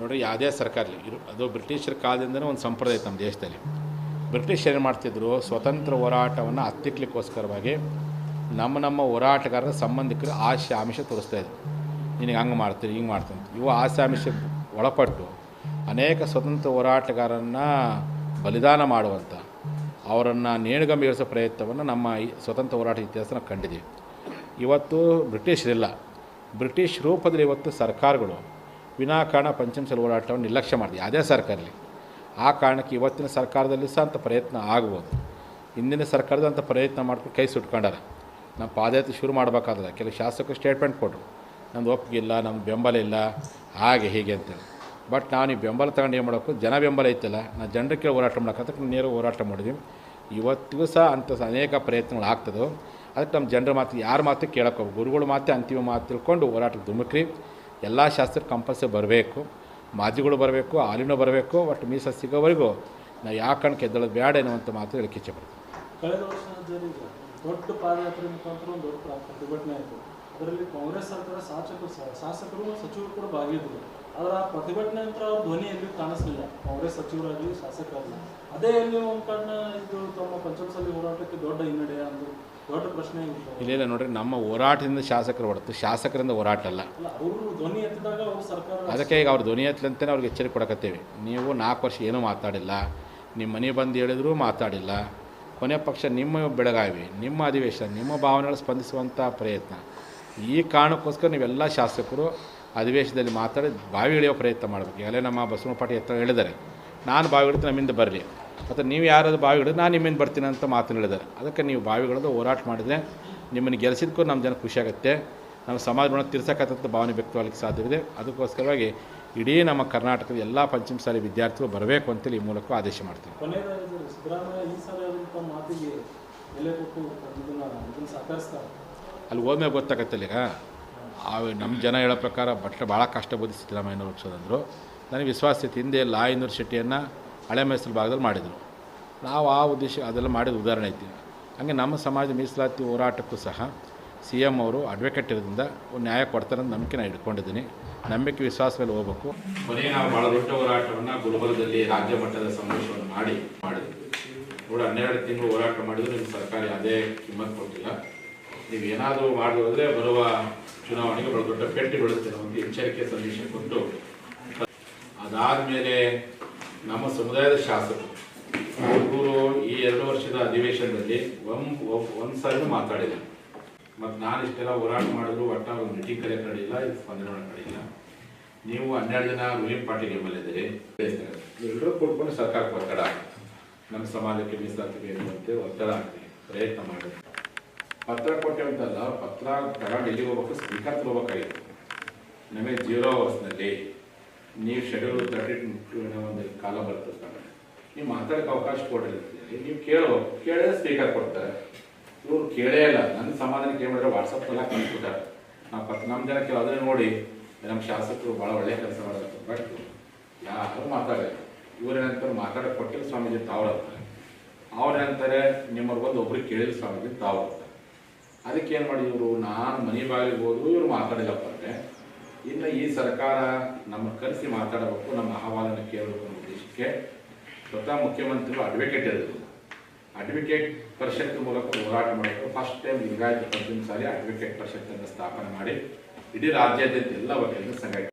ನೋಡಿ ಯಾವುದೇ ಸರ್ಕಾರ ಇರಲಿ ಇರು, ಅದು ಬ್ರಿಟಿಷರ ಕಾಲದಿಂದನೇ ಒಂದು ಸಂಪ್ರದಾಯ ನಮ್ಮ ದೇಶದಲ್ಲಿ. ಬ್ರಿಟಿಷ್ ಏನು ಮಾಡ್ತಿದ್ರು, ಸ್ವತಂತ್ರ ಹೋರಾಟವನ್ನು ಹತ್ತಿಕ್ಲಿಕ್ಕೋಸ್ಕರವಾಗಿ ನಮ್ಮ ನಮ್ಮ ಹೋರಾಟಗಾರರ ಸಂಬಂಧಿಕರು ಆಶೆ ಆಮಿಷ ತೋರಿಸ್ತಾ ಇದ್ರು. ನಿನಗೆ ಹಂಗೆ ಮಾಡ್ತೀರಿ, ಹಿಂಗೆ ಮಾಡ್ತೀನಿ. ಇವು ಆಸೆ ಆಮಿಷ ಒಳಪಟ್ಟು ಅನೇಕ ಸ್ವತಂತ್ರ ಹೋರಾಟಗಾರರನ್ನ ಬಲಿದಾನ ಮಾಡುವಂಥ ಅವರನ್ನು ನೇಣುಗಂಬ ಪ್ರಯತ್ನವನ್ನು ನಮ್ಮ ಸ್ವತಂತ್ರ ಹೋರಾಟ ಇತಿಹಾಸ ನಾವು ಕಂಡಿದ್ದೀವಿ ಇವತ್ತು ಬ್ರಿಟಿಷರಿಲ್ಲ. ಬ್ರಿಟಿಷ್ ರೂಪದಲ್ಲಿ ಇವತ್ತು ಸರ್ಕಾರಗಳು ವಿನಾಕಾರಣ ಪಂಚಮಸಾಲಿ ಹೋರಾಟವನ್ನು ನಿರ್ಲಕ್ಷ್ಯ ಮಾಡಿದೆ. ಸರ್ಕಾರ ಇರಲಿ ಆ ಕಾರಣಕ್ಕೆ ಇವತ್ತಿನ ಸರ್ಕಾರದಲ್ಲಿ ಸಹ ಅಂಥ ಪ್ರಯತ್ನ ಆಗ್ಬೋದು. ಹಿಂದಿನ ಸರ್ಕಾರದ ಅಂಥ ಪ್ರಯತ್ನ ಮಾಡ್ಕೊಂಡು ಕೈ ಸುಟ್ಕೊಂಡಾರ. ನಮ್ಮ ಪಾದಯಾತ್ರೆ ಶುರು ಮಾಡಬೇಕಾದ್ರೆ ಕೆಲವು ಶಾಸಕರು ಸ್ಟೇಟ್ಮೆಂಟ್ ಕೊಟ್ಟರು. ನಂದು ಒಪ್ಪಿಗೆ ಇಲ್ಲ ನಮ್ದು ಬೆಂಬಲ ಇಲ್ಲ, ಹಾಗೆ ಹೀಗೆ ಅಂತೇಳಿ. ಬಟ್ ನಾನು ಈ ಬೆಂಬಲ ತಗೊಂಡು ಏನು ಮಾಡೋಕ್ಕೂ ಜನ ಬೆಂಬಲ ಐತಲ್ಲ. ನಾನು ಜನರಿಗೆ ಹೋರಾಟ ಮಾಡೋಕ್ಕಂತ ನೇರ ಹೋರಾಟ ಮಾಡಿದ್ವಿ. ಇವತ್ತಿಗೂ ಸಹ ಅಂಥ ಅನೇಕ ಪ್ರಯತ್ನಗಳು ಆಗ್ತದೋ. ಅದಕ್ಕೆ ನಮ್ಮ ಜನರ ಮಾತು ಯಾರ ಮಾತು ಕೇಳಕ್ಕೆ ಗುರುಗಳು ಗುರುಗಳ ಮಾತೆ ಅಂತಿಮ ಮಾತು ತಿಳ್ಕೊಂಡು ಹೋರಾಟಕ್ಕೆ ಧುಮುಕ್ರಿ. ಎಲ್ಲ ಶಾಸ್ತ್ರ ಕಂಪಲ್ಸರಿ ಬರಬೇಕು. ಮಾಜಿಗಳು ಬರಬೇಕು, ಹಾಲಿನೂ ಬರಬೇಕು, ಒಟ್ಟು ಮೀಸ ಸಿಗೋವರೆಗೂ ನಾವು ಯಾವ ಕಾರಣಕ್ಕೆ ಎದ್ದಳೋದು ಬೇಡ ಎನ್ನುವಂಥ ಮಾತು ಹೇಳಕ್ಕೆ ಇಚ್ಛೆಪಡ್ತೀನಿ ಕಳೆದ ವರ್ಷ ಜರುಗಿದ ದೊಡ್ಡ ಪಾದಯಾತ್ರೆ ಮುಖಾಂತರ ಒಂದು ದೊಡ್ಡ ಪ್ರ- ಪ್ರತಿಭಟನೆ ಆಯಿತು. ಅದರಲ್ಲಿ ಕಾಂಗ್ರೆಸ್ ಸರ್ಕಾರ ಶಾಸಕರು ಶಾಸಕರು ಸಚಿವರು ಕೂಡ ಭಾಗಿಯಾಗಿದ್ದರು. ಆದರೆ ಆ ಪ್ರತಿಭಟನೆ ನಂತರ ಅವ್ರ ಧ್ವನಿ ಎಲ್ಲಿ ಕಾಣಿಸಲಿಲ್ಲ. ಕಾಂಗ್ರೆಸ್ ಸಚಿವರಾಗಲಿ, ಶಾಸಕರಾಗಲಿ. ಅದೇ ಎಲ್ಲಿ ಒಂದು ಕಾರಣ ಇದು ತಮ್ಮ ಪಂಚಮಸಾಲಿ ಹೋರಾಟಕ್ಕೆ ದೊಡ್ಡ ಹಿನ್ನಡೆ ಒಂದು ಇತ್ತು ಇಲ್ಲೆಲ್ಲ ನೋಡ್ರಿ ನಮ್ಮ ಹೋರಾಟದಿಂದ ಶಾಸಕರು ಹೊರತು ಶಾಸಕರಿಂದ ಹೋರಾಟ ಅಲ್ಲ. ಅದಕ್ಕೆ ಈಗ ಅವ್ರ ಧ್ವನಿ ಎತ್ತಲಂತಲೇ ಅವ್ರಿಗೆ ಎಚ್ಚರಿಕೆ ಕೊಡಕತ್ತೇವೆ. ನೀವು ನಾಲ್ಕು ವರ್ಷ ಏನೂ ಮಾತಾಡಿಲ್ಲ. ನಿಮ್ಮ ಮನೆ ಬಂದು ಹೇಳಿದ್ರು ಮಾತಾಡಿಲ್ಲ. ಕೊನೆ ಪಕ್ಷ ನಿಮ್ಮ ಬೆಳಗಾವಿ ನಿಮ್ಮ ಅಧಿವೇಶನ ನಿಮ್ಮ ಭಾವನೆಗಳು ಸ್ಪಂದಿಸುವಂಥ ಪ್ರಯತ್ನ. ಈ ಕಾರಣಕ್ಕೋಸ್ಕರ ನೀವೆಲ್ಲ ಶಾಸಕರು ಅಧಿವೇಶನದಲ್ಲಿ ಮಾತಾಡಿ ಬಾವಿ ಇಳಿಯೋ ಪ್ರಯತ್ನ ಮಾಡಬೇಕು. ಈಗಲೇ ನಮ್ಮ ಬಸವನ ಪಾಟಿ ಎತ್ತ ಹೇಳಿದ್ದಾರೆ. ನಾನು ಬಾವಿ ಇಳಿದು ನಮ್ಮಿಂದ ಬರಲಿ ಮತ್ತು ನೀವು ಯಾರಾದರೂ ಬಾವಿ ಹಿಡಿದು ನಾನು ನಿಮ್ಮಿಂದ ಬರ್ತೀನಿ ಅಂತ ಮಾತನ್ನು ಹೇಳಿದ್ದಾರೆ. ಅದಕ್ಕೆ ನೀವು ಬಾವಿಗಳದ್ದು ಹೋರಾಟ ಮಾಡಿದರೆ ನಿಮ್ಮನ್ನು ಗೆಲ್ಲಿಸಿದ್ಕೂ ನಮ್ಮ ಜನ ಖುಷಿಯಾಗುತ್ತೆ ನಮ್ಮ ಸಮಾಜವನ್ನು ತಿರ್ಸಕ್ಕಂಥ ಭಾವನೆ ವ್ಯಕ್ತವಾಗಲಿಕ್ಕೆ ಸಾಧ್ಯವಿದೆ. ಅದಕ್ಕೋಸ್ಕರವಾಗಿ ಇಡೀ ನಮ್ಮ ಕರ್ನಾಟಕದ ಎಲ್ಲ ಪಂಚಮ ಶಾಲೆ ವಿದ್ಯಾರ್ಥಿಗಳು ಬರಬೇಕು ಅಂತೇಳಿ ಈ ಮೂಲಕ ಆದೇಶ ಮಾಡ್ತೀವಿ ಅಲ್ಲಿ ಹೋದ್ಮೇಲೆ ಗೊತ್ತಾಗತ್ತೆ ಈಗ ಆ ನಮ್ಮ ಜನ ಹೇಳೋ ಪ್ರಕಾರ ಬಟ್ ಭಾಳ ಕಷ್ಟ ಬೋಧಿ ಸಿದ್ದರಾಮಯ್ಯನವರು ರಕ್ಷದಂದರು ನನಗೆ ವಿಶ್ವಾಸ ಇತ್ತು. ಹಿಂದೆ ಲಾ ಯೂನಿವರ್ಸಿಟಿಯನ್ನು ಹಳೆ ಮೈಸೂರು ಭಾಗದಲ್ಲಿ ಮಾಡಿದರು. ನಾವು ಆ ಉದ್ದೇಶ ಅದೆಲ್ಲ ಮಾಡಿದ ಉದಾಹರಣೆ ಐತಿ. ಹಾಗೆ ನಮ್ಮ ಸಮಾಜ ಮೀಸಲಾತಿ ಹೋರಾಟಕ್ಕೂ ಸಹ ಸಿ ಎಂ ಅವರು ಅಡ್ವೊಕೇಟ್ ಇರೋದ್ರಿಂದ ನ್ಯಾಯ ಕೊಡ್ತಾರೆ ಅಂತ ನಂಬಿಕೆ ನಾನು ಇಟ್ಕೊಂಡಿದ್ದೀನಿ. ನಂಬಿಕೆ ವಿಶ್ವಾಸ ಮೇಲೆ ಹೋಗ್ಬೇಕು. ಕೊನೆಗೆ ನಾವು ಭಾಳ ದೊಡ್ಡ ಹೋರಾಟವನ್ನು ಗುಲ್ಬರ್ಗದಲ್ಲಿ ರಾಜ್ಯ ಮಟ್ಟದ ಸಮಾವೇಶವನ್ನು ಮಾಡಿ ಮಾಡಿದ್ವಿ. ನೋಡಿ, ಹನ್ನೆರಡು ತಿಂಗಳು ಹೋರಾಟ ಮಾಡಿದ್ರು, ನಿಮ್ಮ ಸರ್ಕಾರ ಅದೇ ಕಿಮ್ಮತ್ ಕೊಟ್ಟಿಲ್ಲ. ನೀವು ಏನಾದರೂ ಮಾಡಿದ್ರೆ ಬರುವ ಚುನಾವಣೆಗೆ ಬಹಳ ದೊಡ್ಡ ಪೆಟ್ಟಿ ಬೀಳುತ್ತೆ. ಒಂದು ಎಚ್ಚರಿಕೆ ಸಂದೇಶ ಕೊಟ್ಟು. ಅದಾದಮೇಲೆ ನಮ್ಮ ಸಮುದಾಯದ ಶಾಸಕರು ಅವರು ಈ ಎರಡು ವರ್ಷದ ಅಧಿವೇಶನದಲ್ಲಿ ಒಂದು ಸಾರಿನೂ ಮಾತಾಡಿಲ್ಲ. ಮತ್ತು ನಾನು ಇಷ್ಟೆಲ್ಲ ಹೋರಾಟ ಮಾಡಿದ್ರು ಒಟ್ಟ ಒಂದು ಮೀಟಿಂಗ್ ಕರೆ ನಡೆಯಿಲ್ಲ ಇದು ಸ್ಪಂದನೆ ನಡೆಯಿಲ್ಲ ನೀವು ಹನ್ನೆರಡು ಜನ ರೂಲಿಂಗ್ ಪಾರ್ಟಿ ಎಲ್ ಇದ್ದೀರಿ ಎಲ್ಲರೂ ಕೂಡ್ಕೊಂಡು ಸರ್ಕಾರಕ್ಕೆ ಒತ್ತಡ ನಮ್ಮ ಸಮಾಜಕ್ಕೆ ಮೀಸಲಾತಿಗೆ ಎನ್ನುವಂತೆ ಒತ್ತಡ ಆಗ್ತೀವಿ ಪ್ರಯತ್ನ ಮಾಡಿ. ಪತ್ರ ಕೊಟ್ಟೆ ಅಂತಲ್ಲ, ಪತ್ರ ತಗೊಂಡು ಎಲ್ಲಿಗೆ ಹೋಗ್ಬೇಕು? ಸ್ಪೀಕರ್ ತಗೋಬೇಕಾಗಿತ್ತು ನಮಗೆ ಜೀರೋ ಅವರ್ಸ್ನಲ್ಲಿ ನೀವು ಶೆಡ್ಯೂಲ್ ತರ್ಟಿ ಒಂದು ಕಾಲ ಬರ್ತದೆ ನೀವು ಮಾತಾಡೋಕೆ ಅವಕಾಶ ಕೊಟ್ಟಿರ್ತೀರಿ ನೀವು ಕೇಳೋ, ಕೇಳಿದ್ರೆ ಸ್ಪೀಕರ್ ಕೊಡ್ತಾರೆ. ಇವ್ರು ಕೇಳೇ ಇಲ್ಲ. ನನ್ನ ಸಮಾಧಾನಕ್ಕೆ ಏನು ಮಾಡಿದ್ರೆ ವಾಟ್ಸಪ್ನೆಲ್ಲ ಕಳಿಸ್ಬಿಟ್ಟಾರೆ ನಾವು ಪತ್ ನಮ್ಮ ಜನ ಕೇಳೋದ್ರೆ ನೋಡಿ, ನಮ್ಮ ಶಾಸಕರು ಭಾಳ ಒಳ್ಳೆ ಕೆಲಸ ಮಾಡೋದು ಬಟ್ ಯಾರು ಇವ್ರು ಇವ್ರೇನಂತಾರೆ ಮಾತಾಡೋಕೆ ಕೊಟ್ಟಿಲ್ಲ ಸ್ವಾಮೀಜಿ ತಾವಳತ್ತಾರೆ ಅವ್ರೇನಂತಾರೆ ಬಂದು ಒಬ್ರಿಗೆ ಕೇಳಿಲ್ಲ ಸ್ವಾಮೀಜಿ ತಾವಳತ್ತಾರೆ ಅದಕ್ಕೆ ಏನು ಮಾಡಿ ಇವರು, ನಾನು ಮನೆ ಬಾಗಿಲಿಗೆ ಹೋದ್ರು ಇವ್ರು ಮಾತಾಡಿಲ್ಲಪ್ಪ ಅಂದರೆ ಇನ್ನು ಈ ಸರ್ಕಾರ ನಮ್ಮ ಕರೆಸಿ ಮಾತಾಡಬೇಕು, ನಮ್ಮ ಅಹವಾಲನ್ನು ಕೇಳಬೇಕು ಅನ್ನೋ ಉದ್ದೇಶಕ್ಕೆ ಸ್ವತಃ ಮುಖ್ಯಮಂತ್ರಿಗಳು ಅಡ್ವೊಕೇಟ್ ಇರೋದು. ಅಡ್ವೊಕೇಟ್ ಪರಿಷತ್ ಮೂಲಕ ಹೋರಾಟ ಮಾಡಬೇಕು ಫಸ್ಟ್ ಟೈಮ್ ಲಿಂಗಾಯತ ಪಂಚಮ ಸಾರಿ ಅಡ್ವೊಕೇಟ್ ಪರಿಷತ್ತನ್ನು ಸ್ಥಾಪನೆ ಮಾಡಿ ಇಡೀ ರಾಜ್ಯಾದ್ಯಂತ ಎಲ್ಲ ವಕೀಲರ ಸಂಘ